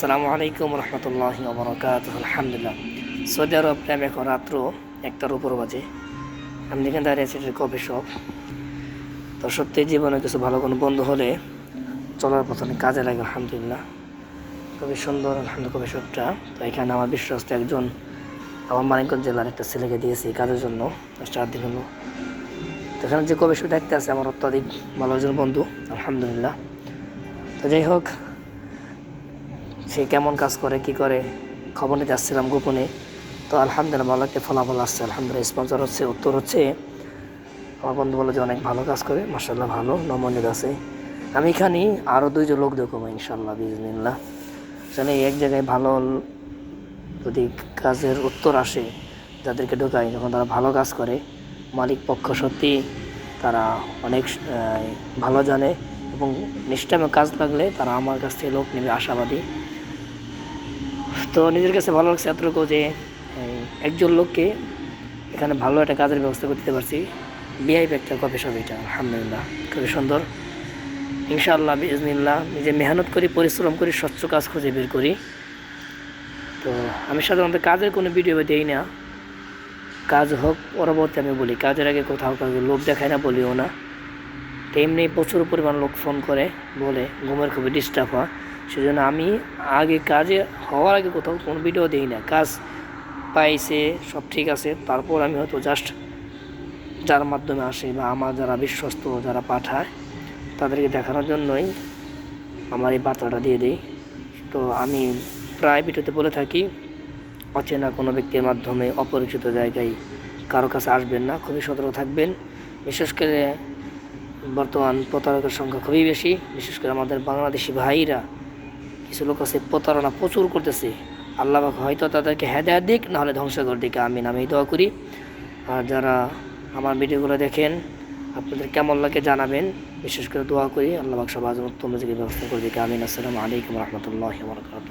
আসসালামু আলাইকুম রহমতুল্লাহ বরকাত আলহামদুলিল্লাহ। সৌদি আরব টাইম এখন রাত্র একটার উপর বাজে। আমি যেখানে দাঁড়িয়ে আছি কফি শপ। তো সত্যি জীবনে কিছু ভালো কোনো বন্ধু হলে চলার পথে অনেক কাজে লাগে, আলহামদুলিল্লাহ। খুবই সুন্দর, আলহামদুলিল্লাহ, কফি শপটা। তো এখানে আমার বিশ্বস্ত একজন, আমার মানিকগঞ্জ জেলার একটা ছেলেকে দিয়েছি কাজের জন্য, চার দিন হলো। তো এখানে যে কফি শপ দেখতে আছে, আমার অত্যাধিক ভালো একজন বন্ধু, আলহামদুলিল্লাহ। তো যাই হোক সে কেমন কাজ করে, কি করে? খবর নিতে আসছিলাম গোপনে। তো আলহামদুলিল্লাহ ভালো একটা ফলাফল আসছে। আলহামদুলিল্লাহ স্পন্সর হচ্ছে, উত্তর হচ্ছে। আমার বন্ধু বলে যে অনেক ভালো কাজ করে মার্শাল্লাহ ভালো নমনীয় আছে। আমি এখানে আরও দুইজন লোক দেখব ইনশাল্লাহ বিজনিল্লাহ আসলে এক জায়গায় ভালো যদি কাজের উত্তর আসে, যাদেরকে ঢোকায় যখন তারা ভালো কাজ করে, মালিক পক্ষ সত্যি তারা অনেক ভালো জানে এবং নিষ্ঠামে কাজ লাগলে তারা আমার কাছ থেকে লোক নেবে আশাবাদী। তো নিজের কাছে ভালো লাগছে এতটুকু যে একজন লোককে এখানে ভালো একটা কাজের ব্যবস্থা করে দিতে পারছি। বিআইপি একটা শপ এটা, আলহামদুলিল্লাহ, খুবই সুন্দর। ইনশাআল্লাহ বিজনিল্লাহ নিজে মেহনত করি, পরিশ্রম করি, স্বচ্ছ কাজ খুঁজে বের করি। তো আমি সাধারণত কাজের কোনো ভিডিও দিই না। কাজ হোক, পরবর্তী আমি বলি, কাজের আগে কোথাও কাউকে লোক দেখায় না, বলিও না। এমনি প্রচুর পরিমাণ লোক ফোন করে, বলে, ঘুমের খুবই ডিস্টার্ব হয়। সেজন্য আমি আগে কাজে, হওয়ার আগে কোথাও কোনো ভিডিও দিই না। কাজ পাইছে, সব ঠিক আছে, তারপর আমি হয়তো জাস্ট যার মাধ্যমে আসে বা আমার যারা বিশ্বস্ত, যারা পাঠায়, তাদেরকে দেখানোর জন্যই আমার এই বার্তাটা দিয়ে দিই। তো আমি প্রায় ভিডিওতে বলে থাকি, অচেনা কোনো ব্যক্তির মাধ্যমে অপরিচিত জায়গায় কারও কাছে আসবেন না, খুবই সতর্ক থাকবেন। বিশেষ করে বর্তমান প্রতারকের সংখ্যা খুবই বেশি, বিশেষ করে আমাদের বাংলাদেশি ভাইরা কিছু লোক আছে, প্রতারণা প্রচুর করতেছে। আল্লাহ হয়তো তাদেরকে হেদায় দিক, নাহলে ধ্বংস করে দিক। আমি আমি দোয়া করি। আর যারা আমার ভিডিওগুলো দেখেন, আপনাদের কেমন লাগে জানাবেন। বিশেষ করে দোয়া করি। আল্লাহ পাক সব আজ উত্তম রিজিকের ব্যবস্থা করে দিকে। আমিন, আসসালামু আলাইকুম রহমতুল্লাহ বরকাত